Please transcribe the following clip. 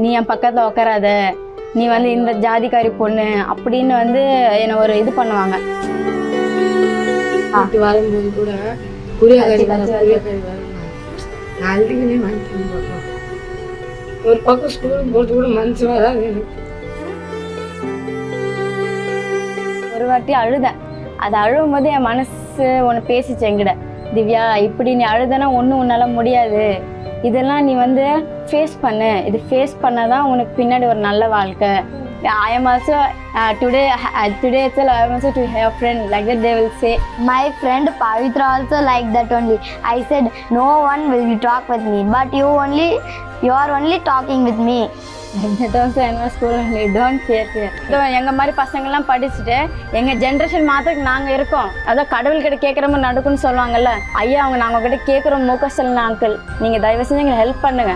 நீ என் பக்கத்தில் உட்காராத நீ வந்து இந்த ஜாதிக்காரி பொண்ணு அப்படின்னு வந்து என்னை ஒரு இது பண்ணுவாங்க. வரும்போது கூட நான் ஒரு பக்கம் ஸ்கூலுக்கு போகிறது கூட மனசு வராது எனக்கு. ஒரு வாட்டி அழுதேன். அது அழுவும் போது என் மனசு ஒன்று பேசிச்சு என்கிட்ட. திவ்யா இப்படி நீ அழுதனா ஒன்றும் உன்னால் முடியாது. இதெல்லாம் நீ வந்து ஃபேஸ் பண்ணு இது ஃபேஸ் பண்ணாதான் உனக்கு பின்னாடி ஒரு நல்ல வாழ்க்கை I am also today today it's I am also to have friend like that they will say My friend Pavitra also like that only. I said no one will talk with me, but you only you are only talking with me. என்ன school don't care எங்கள் மாதிரி பசங்கள்லாம் படிச்சுட்டு எங்கள் generation மாத்திரக்கு நாங்கள் இருக்கோம். அதான் கடவுள்கிட்ட கேட்குற மாதிரி நடக்கும்னு சொல்லுவாங்கல்ல ஐயா அவங்க நாங்கள் கிட்ட கேட்குறோம் முக ஸ்டாலின் அங்கிள் நீங்கள் தயவு செஞ்சு எங்களுக்கு ஹெல்ப் பண்ணுங்க.